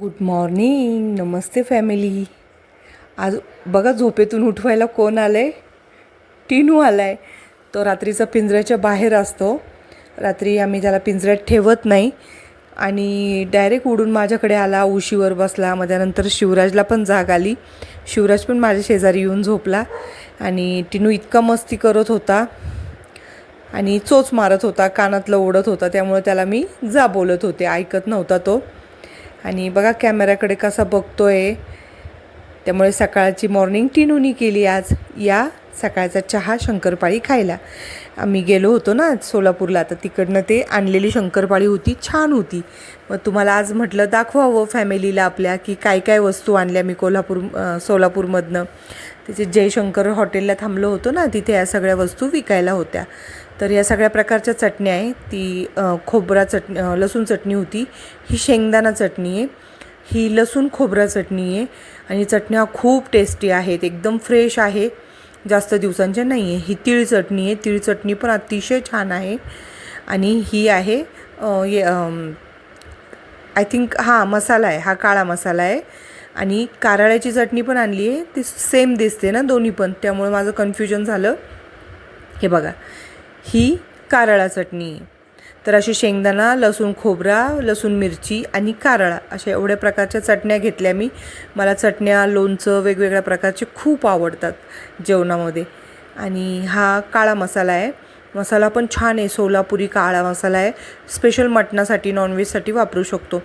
Good morning नमस्ते family आज बघा झोपेतून उठवायला कोण आलं आहे टिनू आला आहे तो रात्रीचा पिंजऱ्याच्या बाहेर असतो. रात्री आम्ही त्याला पिंजऱ्यात ठेवत नाही. आणि डायरेक्ट उडून माझ्याकडे आला उशीवर बसला. मग त्यानंतर शिवराजला पण जाग आली. शिवराज पण माझ्या शेजारी येऊन झोपला. आणि टिनू इतका मस्ती करत होता. आणि चोच मारत होता कानातलं ओढत होता. त्यामुळे त्याला मी जा बोलत होते. ऐकत नव्हता तो. आणि बघा कॅमेऱ्याकडे कसा बघतो आहे त्यामुळे सकाळची मॉर्निंग टिनूनी केली आज. या सकाळचा चहा शंकरपाळी खायला. आम्ही गेलो होतो ना सोलापूरला तर तिकडनं ते आणलेली शंकरपाळी होती छान होती. मग तुम्हाला आज म्हटलं दाखवावं फॅमिलीला आपल्या की काय काय वस्तू आणल्या मी कोल्हापूर सोलापूरमधनं. तिथे जयशंकर हॉटेलला थांबलो होतो ना तिथे या सगळ्या वस्तू विकायला होत्या. तर या सगळ्या प्रकारच्या चटण्या आहे. ती खोबरा चटणी लसूण चटणी होती. ही शेंगदाणा चटणी आहे. ही लसूण खोबरा चटणी आहे. आणि चटण्या खूप टेस्टी आहेत. एकदम फ्रेश आहे. जास्त दिवसांच्या नाही आहे ही तीळ चटणी आहे. तीळ चटणी पण अतिशय छान आहे. आणि ही आहे ये आय थिंक हां मसाला आहे. हा काळा मसाला आहे. आणि कारळ्याची चटणी पण आणली आहे. ती सेम दिसते ना दोन्ही पण. त्यामुळे माझं कन्फ्युजन झालं. हे बघा ही कारळा चटणी आहे. तर अशी शेंगदाणा लसूण खोबरा लसूण मिरची आणि कारळा अशा एवढ्या प्रकारच्या चटण्या घेतल्या मी. मला चटण्या लोणचं वेगवेगळ्या प्रकारचे खूप आवडतात जेवणामध्ये. आणि हा काळा मसाला आहे. मसाला पण छान आहे. सोलापुरी काळा मसाला आहे. स्पेशल मटणासाठी नॉनव्हेजसाठी वापरू शकतो.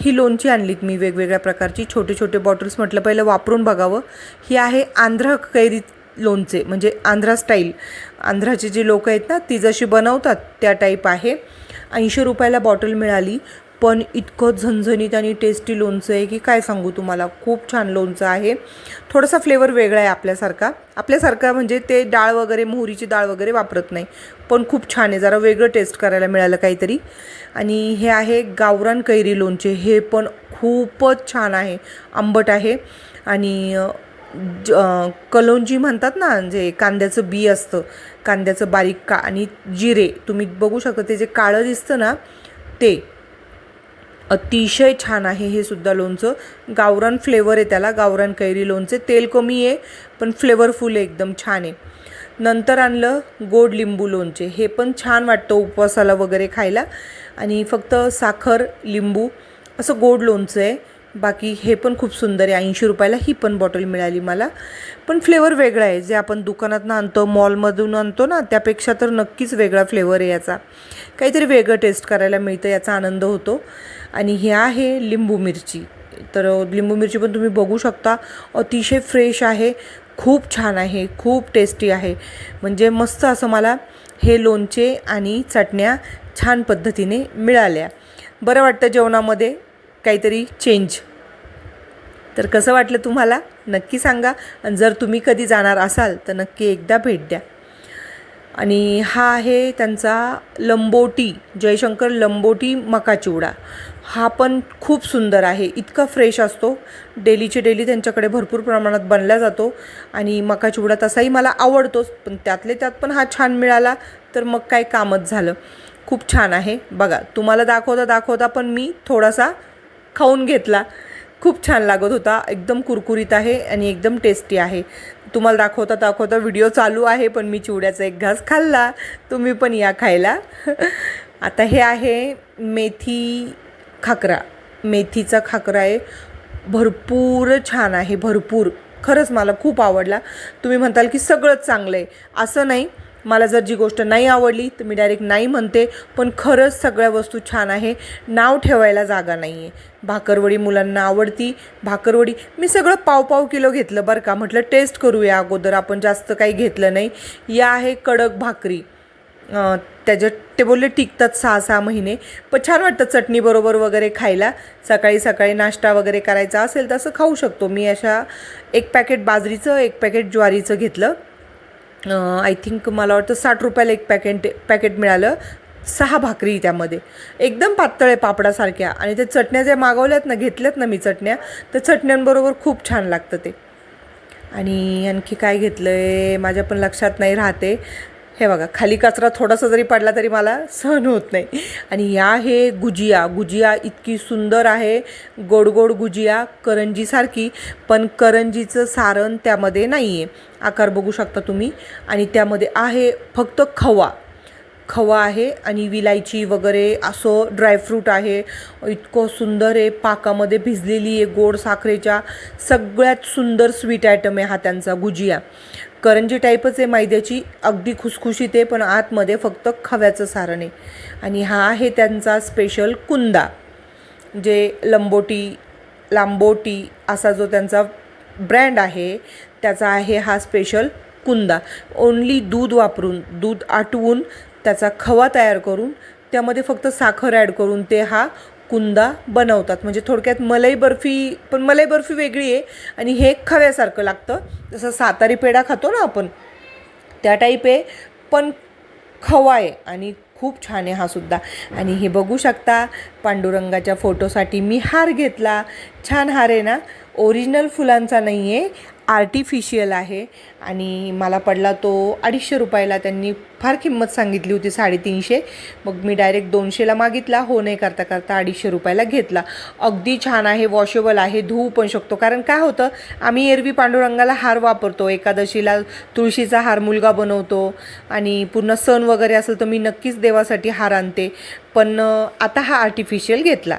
ही लोणची आणलीत मी वेगवेगळ्या प्रकारची. छोटे छोटे बॉटल्स म्हटलं पहिलं वापरून बघावं. ही आहे आंध्र कैरी लोणचे म्हणजे आंध्रा स्टाईल आंध्राचे जे लोक आहेत ना ती जशी बनवतात त्या टाईप आहे. ऐंशी रुपयाला बॉटल मिळाली. पण इतकं झणझणीत आणि टेस्टी लोणचं आहे की काय सांगू तुम्हाला? खूप छान लोणचं आहे. थोडासा फ्लेवर वेगळा आहे आपल्यासारखा. आपल्यासारखा म्हणजे ते डाळ वगैरे मोहरीची डाळ वगैरे वापरत नाही. पण खूप छान आहे. जरा वेगळं टेस्ट करायला मिळालं काहीतरी. आणि हे आहे गावरान कैरी लोणचे. हे पण खूपच छान आहे. आंबट आहे. आणि ज कलोंजी म्हणतात ना जे कांद्याचं बी असतं. कांद्याचं बारीक का आणि जिरे. तुम्ही बघू शकता ते जे काळं दिसतं ना ते. अतिशय छान आहे हे सुद्धा लोणचं. गावरान फ्लेवर आहे त्याला गावरान कैरी लोणचे. तेल कमी आहे पण फ्लेवरफुल आहे एकदम छान आहे. नंतर आणलं गोड लिंबू लोणचे. हे पण छान वाटतं उपवासाला वगैरे खायला. आणि फक्त साखर लिंबू असं गोड लोणचं आहे. बाकी हे पण खूप सुंदर आहे. ऐंशी रुपयाला ही पण बॉटल मिळाली मला. पण फ्लेवर वेगळा आहे. जे आपण दुकानातनं आणतो मॉलमधून आणतो ना त्यापेक्षा तर नक्कीच वेगळा फ्लेवर आहे याचा. काहीतरी वेगळं टेस्ट करायला मिळतं याचा आनंद होतो. आणि हे आहे लिंबू मिरची. तर लिंबू मिरची पण तुम्ही बघू शकता. अतिशय फ्रेश आहे. खूप छान आहे. खूप टेस्टी आहे. म्हणजे मस्त असं मला हे लोणचे आणि चटण्या छान पद्धतीने मिळाल्या. बरं वाटतं जेवणामध्ये काहीतरी चेंज तर कसं वाटलं तुम्हाला? नक्की सांगा. आणि जर तुम्ही कधी जाणार असाल तर नक्की एकदा भेट द्या. आणि हा आहे त्यांचा लंबोटी जयशंकर लंबोटी मका चिवडा. हा पण खूप सुंदर आहे. इतका फ्रेश असतो. डेलीचे डेली त्यांच्याकडे भरपूर प्रमाणात बनला जातो आणि मका चिवडा तसाही मला आवडतोच पण त्यातले त्यात पण हा छान मिळाला तर मग काय कामच झालं. खूप छान आहे. बघा तुम्हाला दाखवता दाखवता पण मी थोडासा खाऊन घेतला. खूप छान लागत होता. एकदम कुरकुरीत आहे आणि एकदम टेस्टी आहे. तुम्हाला दाखवता दाखवता व्हिडिओ चालू आहे पण मी चिवड्याचा एक घास खाल्ला. तुम्ही पण या खायला. आता हे आहे मेथी खाकरा. मेथीचा खाकरा आहे. भरपूर छान आहे भरपूर. खरंच मला खूप आवडला. तुम्ही म्हणताल की सगळंच चांगलं आहे. असं नाही. मला जर जी गोष्ट नाही आवडली तर मी डायरेक्ट नाही म्हणते पण खरंच सगळ्या वस्तू छान आहे. नाव ठेवायला जागा नाही आहे भाकरवडी मुलांना आवडती. भाकरवडी मी सगळं पाव पाव किलो घेतलं बरं का. म्हटलं टेस्ट करूया अगोदर आपण जास्त काही घेतलं नाही. या आहे कडक भाकरी. अं, त्याच्यात ते बोलले टिकतात सहा सहा महिने. पण छान वाटतं चटणीबरोबर वगैरे खायला. सकाळी सकाळी नाश्ता वगैरे करायचा असेल तसं खाऊ शकतो. मी अशा एक पॅकेट बाजरीचं एक पॅकेट ज्वारीचं घेतलं. आय थिंक मला वाटतं साठ रुपयाला एक पॅकेट पॅकेट मिळालं. सहा भाकरी त्यामध्ये. एकदम पातळ आहे पापडासारख्या. आणि ते चटण्या ज्या मागवल्यात ना घेतल्यात ना मी चटण्या तर चटण्यांबरोबर खूप छान लागतं ते. आणि आणखी काय घेतलं आहे माझ्या पण लक्षात नाही राहते. हे बघा खाली कचरा थोडासा जरी पडला तरी मला सहन होत नाही. आणि या हे गुजिया गुजिया इतकी सुंदर आहे गोड गोड गुजिया करंजीसारखी पण करंजीचं सारण त्यामध्ये नाही आहे आकार बघू शकता तुम्ही. आणि त्यामध्ये आहे फक्त खवा. खवा आहे आणि विलायची वगैरे असं ड्रायफ्रूट आहे. इतकं सुंदर आहे पाकामध्ये भिजलेली आहे गोड साखरेच्या सगळ्यात सुंदर स्वीट आयटम आहे हा त्यांचा गुजिया. करंजी टाईपच आहे मैद्याची. अगदी खुसखुशीत आहे पण आतमध्ये फक्त खव्याचं सारण आहे. आणि हा आहे त्यांचा स्पेशल कुंदा जे लंबोटी लांबोटी असा जो त्यांचा ब्रँड आहे त्याचा आहे हा स्पेशल कुंदा. ओन्ली दूध वापरून दूध आटवून त्याचा खवा तयार करून त्यामध्ये फक्त साखर ॲड करून ते हा कुंदा बनवतात. म्हणजे थोडक्यात मलाई बर्फी पण मलाई बर्फी वेगळी आहे आणि हे खव्यासारखं लागतं. जसं सातारी पेढा खातो ना आपण त्या टाईप आहे. पण खवा आहे आणि खूप छान आहे हा सुद्धा. आणि हे बघू शकता पांडुरंगाच्या फोटोसाठी मी हार घेतला. छान हार आहे ना. ओरिजिनल फुलांचा नाही आहे आर्टिफिशियल आहे. आणि मला पडला तो अडीचशे रुपयाला. त्यांनी फार किंमत सांगितली होती साडेतीनशे. मग मी डायरेक्ट दोनशेला मागितला. हो नाही करता करता अडीचशे रुपयाला घेतला. अगदी छान आहे वॉशेबल आहे धुवू पण शकतो. कारण काय होतं आम्ही एरवी पांडुरंगाला हार वापरतो. एकादशीला तुळशीचा हार मुलगा बनवतो. आणि पूर्ण सण वगैरे असेल तर मी नक्कीच देवासाठी हार आणते. पण आता हा आर्टिफिशियल घेतला.